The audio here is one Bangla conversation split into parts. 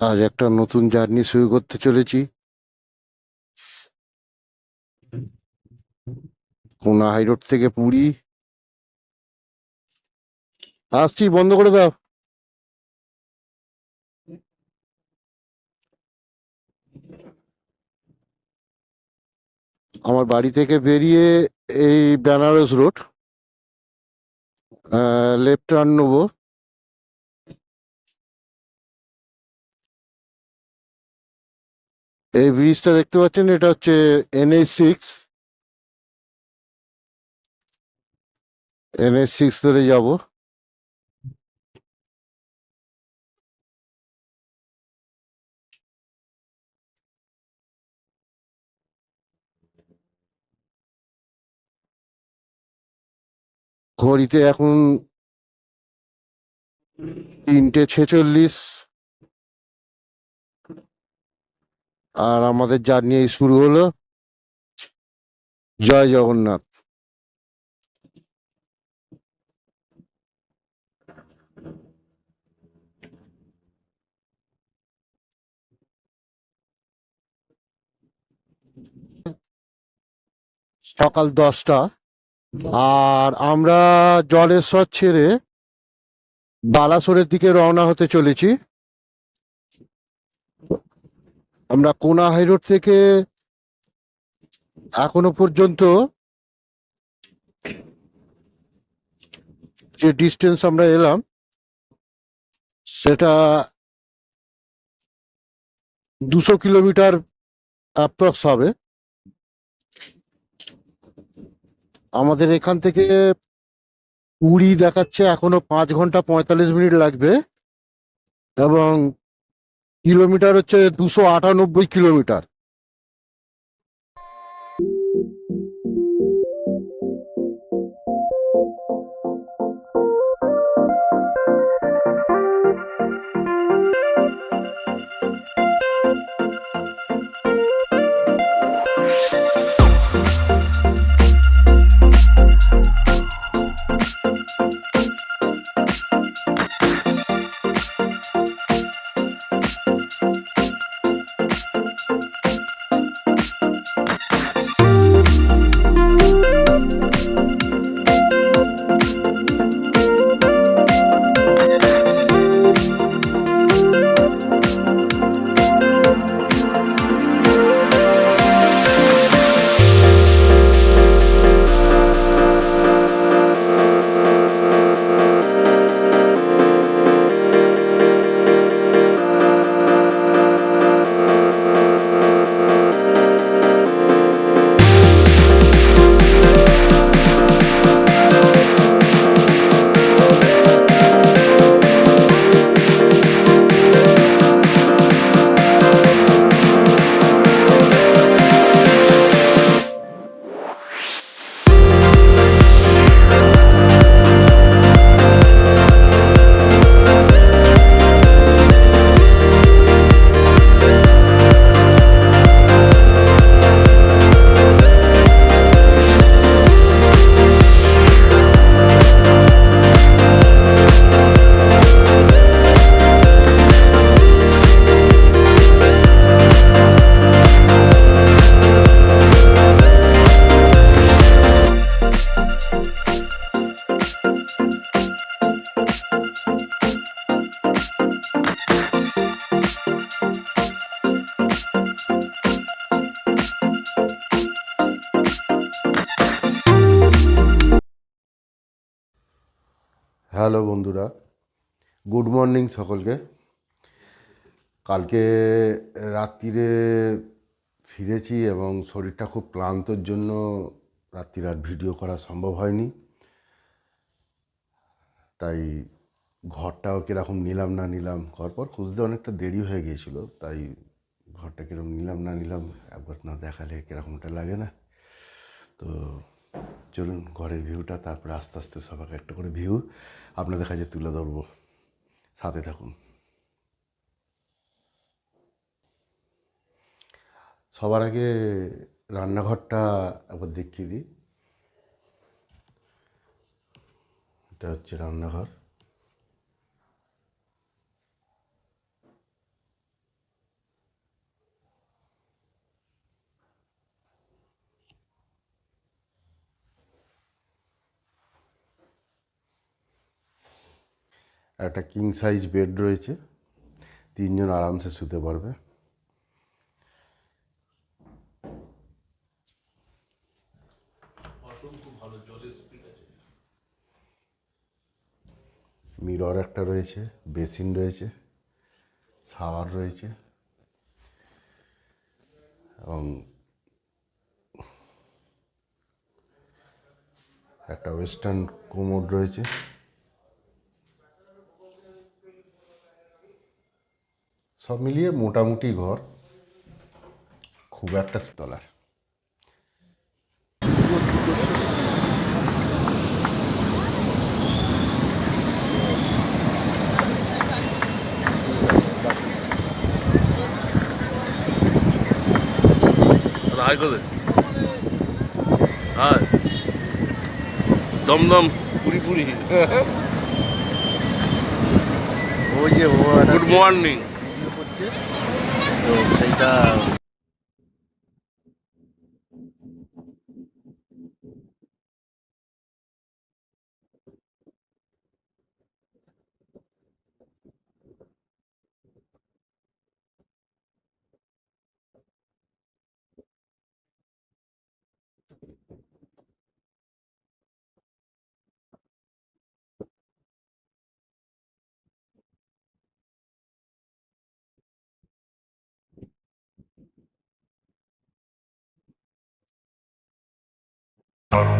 আজ একটা নতুন জার্নি শুরু করতে চলেছি। কোনা হাইরোড থেকে পুরী। আসছি, বন্ধ করে দাও। আমার বাড়ি থেকে বেরিয়ে এই বেনারস রোড লেফট টার্ন নেব। এই ব্রিজটা দেখতে পাচ্ছেন, এটা হচ্ছে এনএইচ সিক্স এনএইচ সিক্স ধরে যাব। ঘড়িতে এখন তিনটে ছেচল্লিশ। আর আমাদের জার্নি শুরু হলো। জয় জগন্নাথ। সকাল দশটা। আর আমরা জলেশ্বর ছেড়ে বালাসোরের দিকে রওনা হতে চলেছি। আমরা কোনা হাইরোড থেকে এখনও পর্যন্ত যে ডিস্টেন্স আমরা এলাম, সেটা দুশো কিলোমিটার অ্যাপ্রক্স হবে। আমাদের এখান থেকে পুরী দেখাচ্ছে এখনও পাঁচ ঘণ্টা পঁয়তাল্লিশ মিনিট লাগবে এবং কিলোমিটার হচ্ছে দুশো আটানব্বই কিলোমিটার। হ্যালো বন্ধুরা, গুড মর্নিং সকলকে। কালকে রাত্রিরে ফিরেছি এবং শরীরটা খুব ক্লান্তর জন্য রাত্রির আর ভিডিও করা সম্ভব হয়নি। তাই ঘরটাও কীরকম নিলাম না নিলাম ঘর পর খুঁজতে অনেকটা দেরি হয়ে গিয়েছিল, তাই ঘরটা কীরকম নিলাম না নিলাম, একবার না দেখালে কীরকমটা লাগে না। তো চলুন ঘরের ভিউটা তারপরে আস্তে আস্তে সবাইকে একটা করে ভিউ আপনাদের কাছে তুলে ধরবো। সাথে থাকুন। সবার আগে রান্নাঘরটা একবার দেখিয়ে দিই। এটা হচ্ছে রান্নাঘর। একটা কিং সাইজ বেড রয়েছে। তিনজন আরামসে শুতে পারবে। মিরর একটা রয়েছে বেসিন রয়েছে শাওয়ার রয়েছে এবং একটা ওয়েস্টার্ন কোমোড রয়েছে। সব মিলিয়ে মোটামুটি ঘর খুব একটা তলার। হাই করে হাই। দমদম। পুরি পুরি। ওই যে গুড মর্নিং করছে তো সেইটা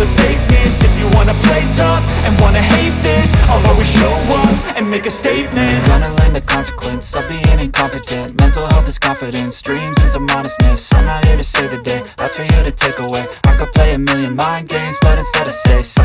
the fakeness. If you wanna play tough and wanna hate this I'll always show up and make a statement. Gonna learn the consequence of being incompetent. Mental health is confidence, dreams some modestness. I'm not here to save the day, that's for you to take away. I could play a million mind games, but instead I say something